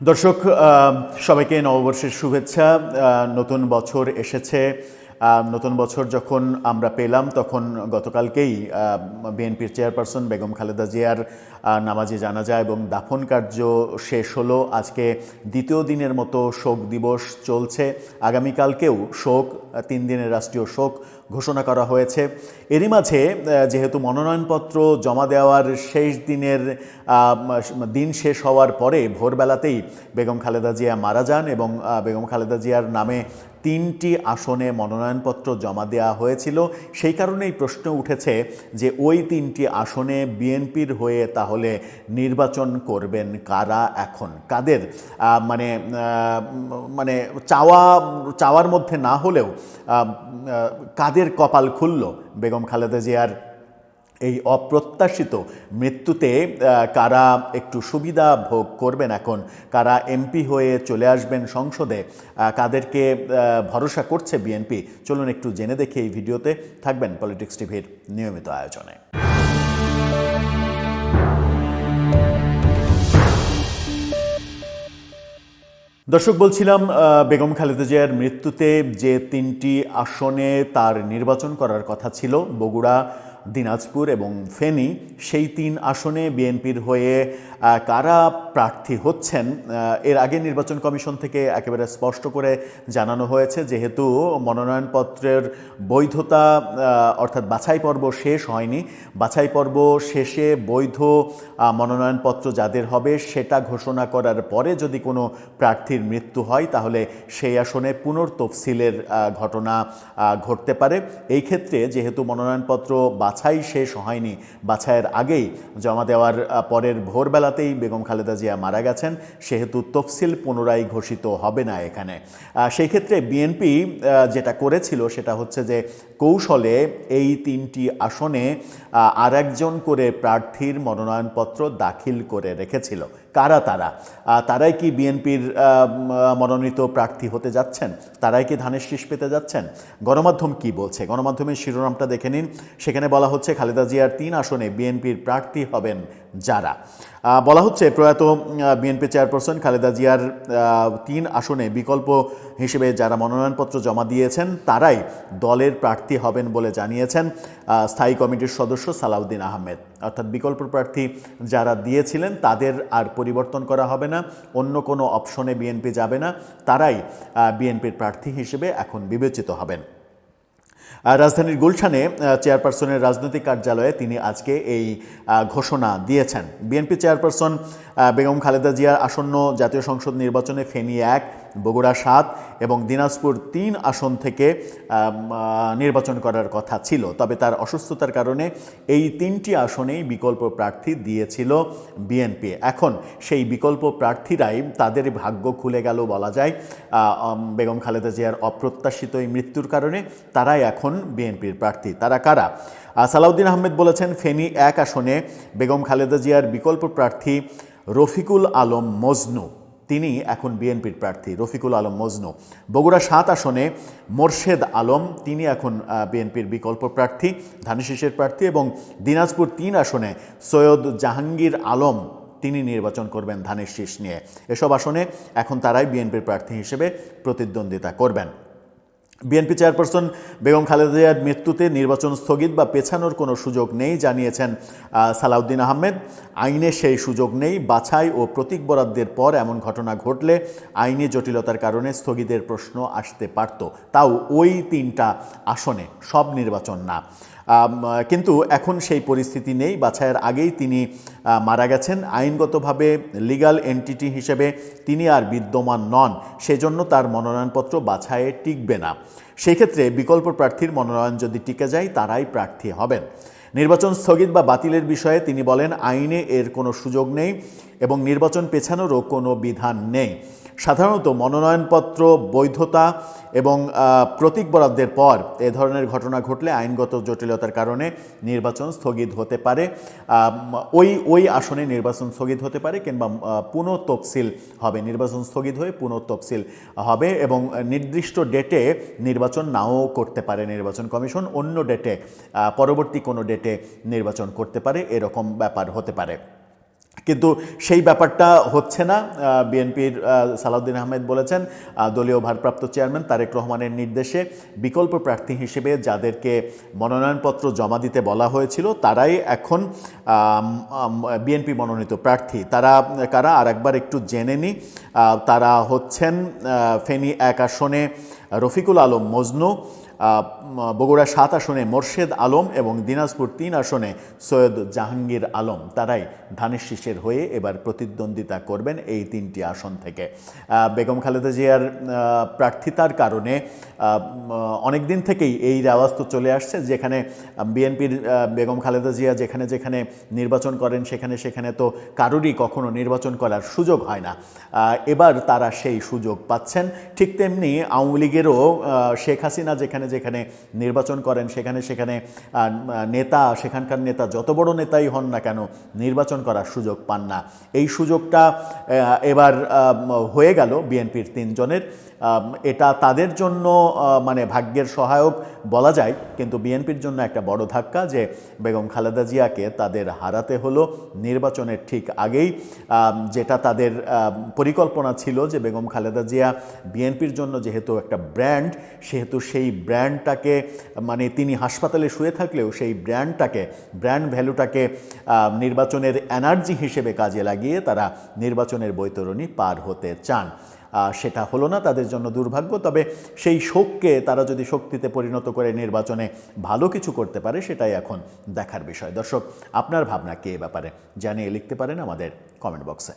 দর্শক সবাইকে নববর্ষের শুভেচ্ছা। নতুন বছর এসেছে। নতুন বছর যখন আমরা পেলাম, তখন গতকালকেই বিএনপির চেয়ারপারসন বেগম খালেদা জিয়ার নামাজে জানাজা এবং দাফন কার্য শেষ হলো। আজকে দ্বিতীয় দিনের মতো শোক দিবস চলছে। আগামীকালকেও শোক, তিন দিনের রাষ্ট্রীয় শোক। ঘোষণা করা হয়েছে। এরই মাঝে যেহেতু মনোনয়নপত্র জমা দেওয়ার শেষ দিনের দিন শেষ হওয়ার পরে ভোরবেলাতেই বেগম খালেদা জিয়া মারা যান এবং বেগম খালেদা জিয়ার নামে তিনটি আসনে মনোনয়নপত্র জমা দেওয়া হয়েছিল। সেই কারণেই প্রশ্ন উঠেছে যে ওই তিনটি আসনে বিএনপির হয়ে তাহলে নির্বাচন করবেন কারা এখন? কাদের? মানে মানে চাওয়া চাওয়ার মধ্যে না হলেও আহ, কাদের কপাল খুলল। বেগম খালেদা জিয়ার এই অপ্রত্যাশিত মৃত্যুতে কারা একটু সুবিধা ভোগ করবেন এখন? কারা এমপি হয়ে চলে আসবেন সংসদে? কাদেরকে ভরসা করছে বিএনপি? চলুন একটু জেনে দেখি এই ভিডিওতে। থাকবেন পলিটিক্স টিভির নিয়মিত আয়োজনে। দর্শক, বলছিলাম বেগম খালেদা জিয়ার মৃত্যুতে যে তিনটি আসনে তার নির্বাচন করার কথা ছিল, বগুড়া দিনাজপুর এবং ফেনী, সেই তিন আসনে বিএনপির হয়ে কারা প্রার্থী হচ্ছেন এর আগে নির্বাচন কমিশন থেকে একেবারে স্পষ্ট করে জানানো হয়েছে, যেহেতু মনোনয়নপত্রের বৈধতা অর্থাৎ বাছাই পর্ব শেষ হয়নি। বাছাই পর্ব শেষে বৈধ মনোনয়নপত্র যাদের হবে, সেটা ঘোষণা করার পরে যদি কোনো প্রার্থীর মৃত্যু হয়, তাহলে সেই আসনে পুনর্তফসিলের ঘটনা ঘটতে পারে। এই ক্ষেত্রে যেহেতু মনোনয়নপত্র বাছাই শেষ হয়নি বাছাইয়ের আগেই। জমা দেওয়ার পরের ভোরবেলাতেই বেগম খালেদা জিয়া মারা গেছেন। সেহেতু তফসিল পুনরায় ঘোষিত হবে না এখানে। সেই ক্ষেত্রে বিএনপি যেটা করেছিল সেটা হচ্ছে যে কৌশলে এই তিনটি আসনে আর একজন করে প্রার্থীর মনোনয়নপত্র দাখিল করে রেখেছিল। কারা তারা? তারাই কি বিএনপির মনোনীত প্রার্থী হতে যাচ্ছেন? তারাই কি ধানের শীষ পেতে যাচ্ছেন? গণমাধ্যম কি বলছে? গণমাধ্যমের শিরোনামটা দেখে নিন। সেখানে বলা হচ্ছে খালেদা জিয়ার তিন আসনে বিএনপির প্রার্থী হবেন যারা। বলা হচ্ছে প্রয়াত বিএনপি চেয়ারপারসন খালেদা জিয়ার তিন আসনে বিকল্প হিসেবে যারা মনোনয়নপত্র জমা দিয়েছেন, তারাই দলের প্রার্থী হবেন বলে জানিয়েছেন স্থায়ী কমিটির সদস্য সালাউদ্দিন আহমেদ। অর্থাৎ বিকল্প প্রার্থী যারা দিয়েছিলেন, তাদের আর পরিবর্তন করা হবে না, অন্য কোনো অপশনে বিএনপি যাবে না, তারাই বিএনপির প্রার্থী হিসেবে এখন বিবেচিত হবেন। রাজধানীর গুলশানে চেয়ারপারসনের রাজনৈতিক কার্যালয়ে তিনি আজকে এই ঘোষণা দিয়েছেন। বিএনপি চেয়ারপারসন বেগম খালেদা জিয়ার আসন্ন জাতীয় সংসদ নির্বাচনে ফেনী এক বগুড়া সাত এবং দিনাজপুর তিন আসন থেকে নির্বাচন করার কথা ছিল। তবে তার অসুস্থতার কারণে এই তিনটি আসনেই বিকল্প প্রার্থী দিয়েছিল বিএনপি। এখন সেই বিকল্প প্রার্থীরাই তাদের ভাগ্য খুলে গেল বলা যায় বেগম খালেদা জিয়ার অপ্রত্যাশিত এই মৃত্যুর কারণে তারাই এখন বিএনপির প্রার্থী। তারা কারা? সালাউদ্দিন আহমেদ বলেছেন, ফেনী এক আসনে বেগম খালেদা জিয়ার বিকল্প প্রার্থী রফিকুল আলম মজনু। তিনি এখন বিএনপির প্রার্থী, রফিকুল আলম মজনু। বগুড়া সাত আসনে মোর্শেদ আলম, তিনি এখন বিএনপির বিকল্প প্রার্থী ধানেশিসের প্রার্থী এবং দিনাজপুর তিন আসনে সৈয়দ জাহাঙ্গীর আলম, তিনি নির্বাচন করবেন ধানের শীষ নিয়ে। এসব আসনে এখন তারাই বিএনপির প্রার্থী হিসেবে প্রতিদ্বন্দ্বিতা করবেন। বিএনপি চেয়ারপারসন বেগম খালেদা জিয়ার মৃত্যুতে নির্বাচন স্থগিত বা পেছানোর কোনো সুযোগ নেই, জানিয়েছেন সালাউদ্দিন আহমেদ। আইনে সেই সুযোগ নেই, বাছাই ও প্রতীক বরাদ্দের পর এমন ঘটনা ঘটলে আইনি জটিলতার কারণে স্থগিতের প্রশ্ন আসতে পারত। তাও ওই তিনটা আসনে, সব নির্বাচন না। কিন্তু এখন সেই পরিস্থিতি নেই। বাছাইয়ের আগেই তিনি মারা গেছেন। আইনগতভাবে লিগ্যাল এন্টিটি হিসেবে তিনি আর বিদ্যমান নন। সেজন্য তার মনোনয়নপত্র বাছাইয়ে টিকবে না। সেই ক্ষেত্রে বিকল্প প্রার্থীর মনোনয়ন যদি টিকে যায়, তারাই প্রার্থী হবেন। নির্বাচন স্থগিত বা বাতিলের বিষয়ে তিনি বলেন, আইনে এর কোনো সুযোগ নেই। এবং নির্বাচন পেছানোরও কোনো বিধান নেই। সাধারণত মনোনয়নপত্র, বৈধতা এবং প্রতীক বরাদ্দের পর এ ধরনের ঘটনা ঘটলে আইনগত জটিলতার কারণে নির্বাচন স্থগিত হতে পারে। ওই ওই আসনে নির্বাচন স্থগিত হতে পারে কিংবা পুনঃ তফসিল হবে। নির্বাচন স্থগিত হয়ে পুনঃ তফসিল হবে এবং নির্দিষ্ট ডেটে নির্বাচন নাও করতে পারে নির্বাচন কমিশন। অন্য ডেটে পরবর্তী কোনো ডেটে নির্বাচন করতে পারে। এরকম ব্যাপার হতে পারে। কিন্তু সেই ব্যাপারটা হচ্ছে না বিএনপির সালাউদ্দিন আহমেদ বলেছেন দলীয় ভারপ্রাপ্ত চেয়ারম্যান তারেক রহমানের নির্দেশে বিকল্প প্রার্থী হিসেবে যাদেরকে মনোনয়নপত্র জমা দিতে বলা হয়েছিল তারাই এখন বিএনপি মনোনীত প্রার্থী। তারা কারা আর একবার একটু জেনে আহ, তারা হচ্ছেন ফেনী এক আসনে রফিকুল আলম মজনু বগুড়া সাত আসনে মোর্শেদ আলম এবং দিনাজপুর তিন আসনে সৈয়দ জাহাঙ্গীর আলম। তারাই ধানের শীষের হয়ে এবার প্রতিদ্বন্দ্বিতা করবেন এই তিনটি আসন থেকে। বেগম খালেদা জিয়ার প্রার্থিতার কারণে অনেক দিন থেকেই এই রেওয়াজ তো চলে আসছে, যেখানে বিএনপির বেগম খালেদা জিয়া যেখানে যেখানে নির্বাচন করেন, সেখানে সেখানে তো কারোরই কখনো নির্বাচন করার সুযোগ হয় না। এবার তারা সেই সুযোগ পাচ্ছেন। ঠিক তেমনি আওয়ামী লীগেরও শেখ হাসিনা যেখানে যেখানে নির্বাচন করেন, সেখানে সেখানে নেতা, সেখানকার নেতা যত বড় নেতাই হন না কেন নির্বাচন করার সুযোগ পান না। এই সুযোগটা এবার হয়ে গেল বিএনপির তিনজনের। এটা তাদের জন্য মানে ভাগ্যের সহায়ক বলা যায়, কিন্তু বিএনপির জন্য একটা বড় ধাক্কা যে বেগম খালেদা জিয়াকে তাদের হারাতে হলো নির্বাচনের ঠিক আগেই। যেটা তাদের পরিকল্পনা ছিল যে বেগম খালেদা জিয়া বিএনপির জন্য যেহেতু একটা ব্র্যান্ড, সেহেতু সেই ব্র্যান্ডটাকে মানে তিনি হাসপাতালে শুয়ে থাকলেও সেই ব্র্যান্ডটাকে, ব্র্যান্ড ভ্যালুটাকে নির্বাচনের এনার্জি হিসেবে কাজে লাগিয়ে তারা নির্বাচনের বৈতরণী পার হতে চান। সেটা হলো না তাদের জন্য দুর্ভাগ্য, তবে সেই শোককে তারা যদি শক্তিতে পরিণত করে নির্বাচনে ভালো কিছু করতে পারে, সেটাই এখন দেখার বিষয়। দর্শক, আপনার ভাবনা কে ব্যাপারে? জানিয়ে লিখতে পারেন আমাদের কমেন্ট বক্সে।